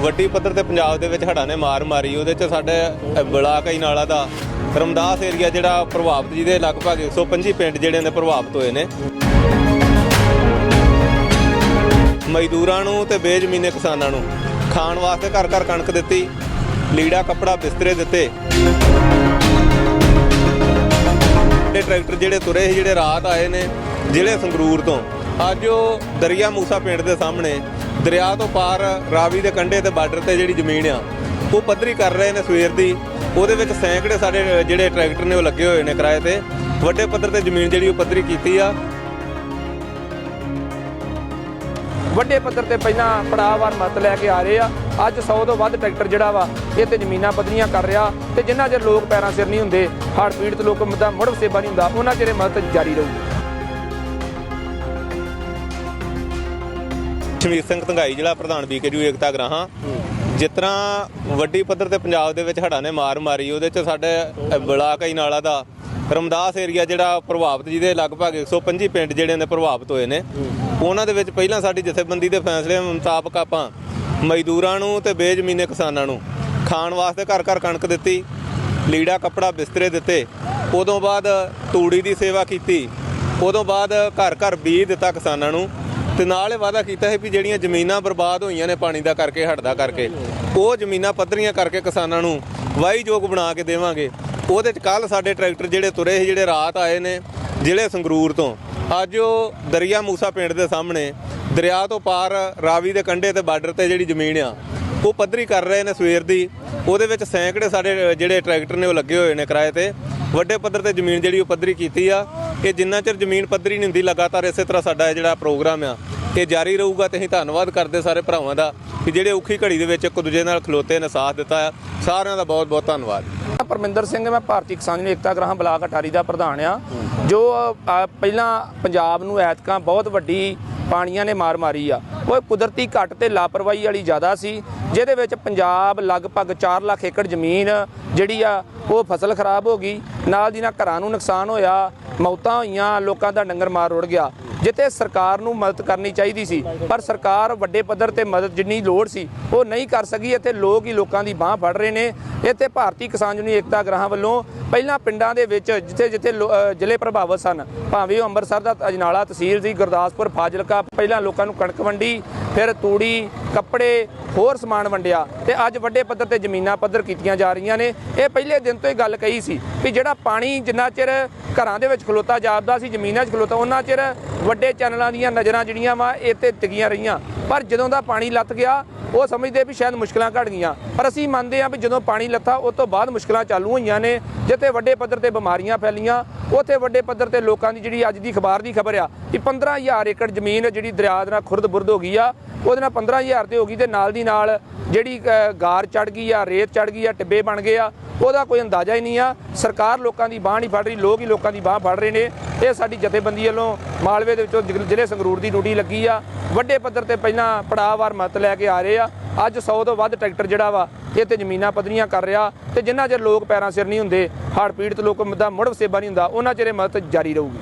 ਵੱਡੀ ਪੱਧਰ ਤੇ ਪੰਜਾਬ ਦੇ ਵਿੱਚ ਹੜ੍ਹਾਂ ਨੇ ਮਾਰ ਮਾਰੀ, ਉਹਦੇ ਚ ਸਾਡੇ ਬਲਾਕ ਹੀ ਨਾਲਾ ਦਾ ਰਮਦਾਸ ਏਰੀਆ ਜਿਹੜਾ ਪ੍ਰਭਾਵਿਤ, ਜਿਹਦੇ ਲਗਭਗ 125 ਪਿੰਡ ਜਿਹੜੇ ਨੇ ਪ੍ਰਭਾਵਿਤ ਹੋਏ ਨੇ। ਮਜ਼ਦੂਰਾਂ ਨੂੰ ਤੇ ਬੇਜ਼ਮੀਨੇ ਕਿਸਾਨਾਂ ਨੂੰ ਖਾਣ ਵਾਸਤੇ ਘਰ ਘਰ ਕਣਕ ਦਿੱਤੀ, ਲੀੜਾ ਕੱਪੜਾ ਬਿਸਤਰੇ ਦਿੱਤੇ। ਇਹ ਟਰੈਕਟਰ ਜਿਹੜੇ ਤੁਰੇ ਸੀ, ਜਿਹੜੇ ਰਾਤ ਆਏ ਨੇ, ਜ਼ਿਲ੍ਹੇ ਸੰਗਰੂਰ ਤੋਂ। ਅੱਜ ਉਹ ਦਰਿਆ ਮੂਸਾ ਪਿੰਡ ਦੇ ਸਾਹਮਣੇ ਦਰਿਆ ਤੋਂ ਪਾਰ ਰਾਵੀ ਦੇ ਕੰਢੇ ਤੇ ਬਾਰਡਰ ਤੇ ਜਿਹੜੀ ਜ਼ਮੀਨ ਆ, ਉਹ ਪੱਧਰੀ ਕਰ ਰਹੇ ਨੇ ਸਵੇਰ ਦੀ। ਉਹਦੇ ਵਿੱਚ ਸੈਂਕੜੇ ਸਾਡੇ ਜਿਹੜੇ ਟਰੈਕਟਰ ਨੇ ਉਹ ਲੱਗੇ ਹੋਏ ਨੇ ਕਿਰਾਏ ਤੇ। ਵੱਡੇ ਪੱਧਰ ਤੇ ਜ਼ਮੀਨ ਜਿਹੜੀ ਉਹ ਪੱਧਰੀ ਕੀਤੀ ਆ। ਵੱਡੇ ਪੱਧਰ ਤੇ ਪਹਿਲਾਂ ਪੜਾਵਾਰ ਮਤ ਲੈ ਕੇ ਆ ਰਹੇ ਆ। ਅੱਜ 100 ਤੋਂ ਵੱਧ ਟਰੈਕਟਰ ਜਿਹੜਾ ਵਾ, ਇਹ ਤੇ ਜ਼ਮੀਨਾਂ ਪੱਧਰੀਆਂ ਕਰ ਰਿਹਾ ਤੇ ਜਿੰਨਾ ਚਿਰ ਲੋਕ ਪੈਰਾਂ ਸਿਰ ਨਹੀਂ ਹੁੰਦੇ ਹੜ੍ਹ ਪੀੜਤ ਲੋਕ ਦਾ ਮੁੜ ਸੇਵਾ ਨਹੀਂ ਹੁੰਦਾ, ਉਹਨਾਂ ਚਿਰ ਇਹ ਮਦਦ ਜਾਰੀ ਰਹੂਗੀ। ਸ਼ਮੀਰ ਸਿੰਘ ਧੰਗਾਈ ਜਿਹੜਾ ਪ੍ਰਧਾਨ ਬੀਕੇਯੂ ਏਕਤਾ ਗਰਾਹਾਂ। ਜਿਸ ਤਰ੍ਹਾਂ ਵੱਡੀ ਪੱਧਰ ਤੇ ਪੰਜਾਬ ਦੇ ਵਿੱਚ ਹੜ੍ਹਾਂ ਨੇ ਮਾਰ ਮਾਰੀ ਉਹਦੇ ਚ ਸਾਡੇ ਅ, ਬਲਾਕ ਹੀ ਨਾਲਾ ਦਾ ਰਮਦਾਸ ਏਰੀਆ ਜਿਹੜਾ ਪ੍ਰਭਾਵਿਤ ਜਿਹਦੇ ਲਗਭਗ 125 ਪਿੰਡ ਜਿਹੜੇ ਨੇ ਪ੍ਰਭਾਵਿਤ ਹੋਏ ਨੇ ਉਹਨਾਂ ਦੇ ਵਿੱਚ ਪਹਿਲਾਂ ਸਾਡੀ ਜਥੇਬੰਦੀ ਦੇ ਫੈਸਲੇ ਮੁਤਾਬਕ ਆਪਾਂ ਮਜ਼ਦੂਰਾਂ ਨੂੰ ਤੇ ਬੇਜ਼ਮੀਨੇ ਕਿਸਾਨਾਂ ਨੂੰ ਖਾਣ ਵਾਸਤੇ ਘਰ ਘਰ ਕਣਕ ਦਿੱਤੀ ਲੀੜਾ ਕੱਪੜਾ ਬਿਸਤਰੇ ਦਿੱਤੇ ਉਦੋਂ ਬਾਅਦ ਤੂੜੀ ਦੀ ਸੇਵਾ ਕੀਤੀ ਉਦੋਂ ਬਾਅਦ ਘਰ ਘਰ ਬੀਜ ਦਿੱਤਾ ਕਿਸਾਨਾਂ ਨੂੰ ਤੇ ਨਾਲ ਇਹ ਵਾਅਦਾ ਕੀਤਾ ਹੈ ਵੀ ਜਿਹੜੀਆਂ ਜ਼ਮੀਨਾਂ ਬਰਬਾਦ ਹੋਈਆਂ ਨੇ ਪਾਣੀ ਦਾ ਕਰਕੇ ਹੜਦਾ ਕਰਕੇ, ਉਹ ਜ਼ਮੀਨਾਂ ਪੱਧਰੀਆਂ ਕਰਕੇ ਕਿਸਾਨਾਂ ਨੂੰ ਵਾਹੀਯੋਗ ਬਣਾ ਕੇ ਦੇਵਾਂਗੇ। ਉਹਦੇ ਚ ਕੱਲ ਸਾਡੇ ਟਰੈਕਟਰ ਜਿਹੜੇ ਤੁਰੇ ਸੀ, ਜਿਹੜੇ ਰਾਤ ਆਏ ਨੇ ਜ਼ਿਲ੍ਹੇ ਸੰਗਰੂਰ ਤੋਂ, ਅੱਜ ਉਹ ਦਰਿਆ ਮੂਸਾ ਪਿੰਡ ਦੇ ਸਾਹਮਣੇ, ਦਰਿਆ ਤੋਂ ਪਾਰ ਰਾਵੀ ਦੇ ਕੰਢੇ ਤੇ ਬਾਰਡਰ ਤੇ ਜਿਹੜੀ ਜ਼ਮੀਨ ਆ, ਉਹ ਪੱਧਰੀ ਕਰ ਰਹੇ ਨੇ ਸਵੇਰ ਦੀ। ਉਹਦੇ ਵਿੱਚ ਸੈਂਕੜੇ ਸਾਡੇ ਜਿਹੜੇ ਟਰੈਕਟਰ ਨੇ ਉਹ ਲੱਗੇ ਹੋਏ ਨੇ ਕਿਰਾਏ ਤੇ। ਵੱਡੇ ਪੱਧਰ ਤੇ ਜ਼ਮੀਨ ਜਿਹੜੀ ਉਹ ਪੱਧਰੀ ਕੀਤੀ ਆ। ਇਹ ਜਿੰਨਾ ਚਿਰ ਜ਼ਮੀਨ ਪੱਧਰੀ ਨਹੀਂ ਹੁੰਦੀ, ਲਗਾਤਾਰ ਇਸੇ ਤਰ੍ਹਾਂ ਸਾਡਾ ਇਹ ਜਿਹੜਾ ਪ੍ਰੋਗਰਾਮ ਆ, ਇਹ ਜਾਰੀ ਰਹੂਗਾ ਤੇ ਅਸੀਂ ਧੰਨਵਾਦ ਕਰਦੇ ਸਾਰੇ ਭਰਾਵਾਂ ਦਾ ਕਿ ਜਿਹੜੇ ਔਖੀ ਘੜੀ ਦੇ ਵਿੱਚ ਇੱਕ ਦੂਜੇ ਨਾਲ ਖਲੋਤੇ ਨੇ, ਸਾਥ ਦਿੱਤਾ ਆ। ਸਾਰਿਆਂ ਦਾ ਬਹੁਤ ਬਹੁਤ ਧੰਨਵਾਦ। ਪਰਮਿੰਦਰ ਸਿੰਘ, ਮੈਂ ਭਾਰਤੀ ਕਿਸਾਨ ਏਕਤਾ ਗ੍ਰਾਮ ਬਲਾਕ ਅਟਾਰੀ ਦਾ ਪ੍ਰਧਾਨ ਆ। ਜੋ ਪਹਿਲਾਂ ਪੰਜਾਬ ਨੂੰ ਐਤਕਾਂ ਬਹੁਤ ਵੱਡੀ ਪਾਣੀਆਂ ਨੇ ਮਾਰ ਮਾਰੀ ਆ। ਉਹ ਕੁਦਰਤੀ ਘੱਟ ਤੇ ਲਾਪਰਵਾਹੀ ਵਾਲੀ ਜ਼ਿਆਦਾ ਸੀ, ਜਿਹਦੇ ਵਿੱਚ ਪੰਜਾਬ ਲਗਭਗ 4 ਲੱਖ ਏਕੜ ਜ਼ਮੀਨ ਜਿਹੜੀ ਆ, ਉਹ ਫਸਲ ਖਰਾਬ ਹੋ ਗਈ। ਨਾਲ ਦੀ ਨਾਲ ਘਰਾਂ ਨੂੰ ਨੁਕਸਾਨ ਹੋਇਆ। ਮੌਤਾਂ ਹੋਈਆਂ, ਲੋਕਾਂ ਦਾ ਡੰਗਰ ਮਾਰ ਰੁੜ ਗਿਆ। ਜਿੱਥੇ ਸਰਕਾਰ ਨੂੰ ਮਦਦ ਕਰਨੀ ਚਾਹੀਦੀ ਸੀ, ਪਰ ਸਰਕਾਰ ਵੱਡੇ ਪੱਧਰ ਤੇ ਮਦਦ ਜਿੰਨੀ ਲੋੜ ਸੀ, ਉਹ ਨਹੀਂ ਕਰ ਸਕੀ। ਇੱਥੇ ਲੋਕ ਹੀ ਲੋਕਾਂ ਦੀ ਬਾਹ ਫੜ ਰਹੇ ਨੇ। ਇੱਥੇ ਭਾਰਤੀ ਕਿਸਾਨ ਯੂਨੀਅਨ ਏਕਤਾ ਗ੍ਰਾਹਾਂ ਵੱਲੋਂ ਪਹਿਲਾਂ ਪਿੰਡਾਂ ਦੇ ਵਿੱਚ ਜਿੱਥੇ ਜਿੱਥੇ ਲੋ- ਜ਼ਿਲ੍ਹੇ ਪ੍ਰਭਾਵਿਤ ਸਨ, ਭਾਵੇਂ ਉਹ ਅੰਮ੍ਰਿਤਸਰ ਦਾ ਅਜਨਾਲਾ ਤਹਿਸੀਲ ਸੀ, ਗੁਰਦਾਸਪੁਰ, ਫਾਜ਼ਿਲਕਾ, ਪਹਿਲਾਂ ਲੋਕਾਂ ਨੂੰ ਕਣਕ ਵੰਡੀ, ਫਿਰ ਤੂੜੀ, ਕੱਪੜੇ, ਹੋਰ ਸਮਾਨ ਵੰਡਿਆ। ਤੇ ਅੱਜ ਵੱਡੇ ਪੱਧਰ ਤੇ ਜ਼ਮੀਨਾਂ ਪੱਧਰ ਕੀਤੀਆਂ ਜਾ ਰਹੀਆਂ ਨੇ। ਇਹ ਪਹਿਲੇ ਦਿਨ ਤੋਂ ਹੀ ਗੱਲ ਕਹੀ ਸੀ ਵੀ ਜਿਹੜਾ ਪਾਣੀ ਜਿੰਨਾ ਚਿਰ ਘਰਾਂ ਦੇ ਵਿੱਚ ਖਲੋਤਾ, ਜਾਪਦਾ ਸੀ, ਜ਼ਮੀਨਾਂ 'ਚ ਖਲੋਤਾ। ਉਹਨਾਂ ਚਿਰ ਵੱਡੇ ਚੈਨਲਾਂ ਦੀਆਂ ਨਜ਼ਰਾਂ ਜਿਹੜੀਆਂ ਵਾ, ਇਹ ਤੇ ਟਿਕੀਆਂ ਰਹੀਆਂ। ਪਰ ਜਦੋਂ ਦਾ ਪਾਣੀ ਲੱਥ ਗਿਆ, ਉਹ ਸਮਝਦੇ ਵੀ ਸ਼ਾਇਦ ਮੁਸ਼ਕਲਾਂ ਘਟ ਗਈਆਂ। ਪਰ ਅਸੀਂ ਮੰਨਦੇ ਹਾਂ ਵੀ ਜਦੋਂ ਪਾਣੀ ਲੱਥਾ, ਉਸ ਤੋਂ ਬਾਅਦ ਮੁਸ਼ਕਲਾਂ ਚਾਲੂ ਹੋਈਆਂ ਨੇ, ਜਿੱਥੇ ਵੱਡੇ ਪੱਧਰ ਤੇ ਬਿਮਾਰੀਆਂ ਫੈਲੀਆਂ ਉੱਥੇ ਵੱਡੇ ਪੱਧਰ ਤੇ ਲੋਕਾਂ ਦੀ ਜਿਹੜੀ ਅੱਜ ਦੀ ਅਖਬਾਰ ਦੀ ਖਬਰ ਆ ਕਿ 15000 ਏਕੜ ਜ਼ਮੀਨ ਜਿਹੜੀ ਦਰਿਆ ਦੇ ਨਾਲ ਖੁਰਦ ਬੁਰਦ ਹੋ ਗਈ ਆ, ਉਹਦੇ ਨਾਲ 15000 ਤੇ ਹੋ ਗਈ ਤੇ ਨਾਲ ਦੀ ਨਾਲ ਜਿਹੜੀ ਗਾਰ ਚੜ ਗਈ ਆ, ਰੇਤ ਚੜ ਗਈ ਆ, ਟਿੱਬੇ ਬਣ ਗਏ ਆ, ਉਹਦਾ ਕੋਈ ਅੰਦਾਜ਼ਾ ਹੀ ਨਹੀਂ ਆ। ਸਰਕਾਰ ਲੋਕਾਂ ਦੀ ਬਾਹ ਨਹੀਂ ਫੜ ਰਹੀ, ਲੋਕ ਹੀ ਲੋਕਾਂ ਦੀ ਬਾਹ ਫੜ ਰਹੇ ਨੇ। ਇਹ ਸਾਡੀ ਜਥੇਬੰਦੀ ਵੱਲੋਂ ਮਾਲਵੇ ਦੇ ਵਿੱਚੋਂ ਜ਼ਿਲ੍ਹੇ ਸੰਗਰੂਰ ਦੀ ਡਿਊਟੀ ਲੱਗੀ ਆ। ਵੱਡੇ ਪੱਧਰ ਤੇ ਪਹਿਲਾਂ ਪੜਾਵਾਰ ਮਤ ਲੈ ਕੇ ਆ ਰਹੇ ਆ। ਅੱਜ 100 ਤੋਂ ਵੱਧ ਟਰੈਕਟਰ ਜਿਹੜਾ ਵਾ ਇਹ ਤੇ ਜ਼ਮੀਨਾਂ ਪੱਧਰੀਆਂ ਕਰ ਰਿਹਾ ਤੇ ਜਿੰਨਾ ਚਿਰ ਲੋਕ ਪੈਰਾਂ ਸਿਰ ਨਹੀਂ ਹੁੰਦੇ, ਹੜ੍ਹ ਪੀੜਤ ਲੋਕ ਦਾ ਮੁੜ ਵਸੇਬਾ ਨਹੀਂ ਹੁੰਦਾ, ਉਹਨਾਂ ਚਿਰ ਇਹ ਮਦਦ ਜਾਰੀ ਰਹੂਗੀ।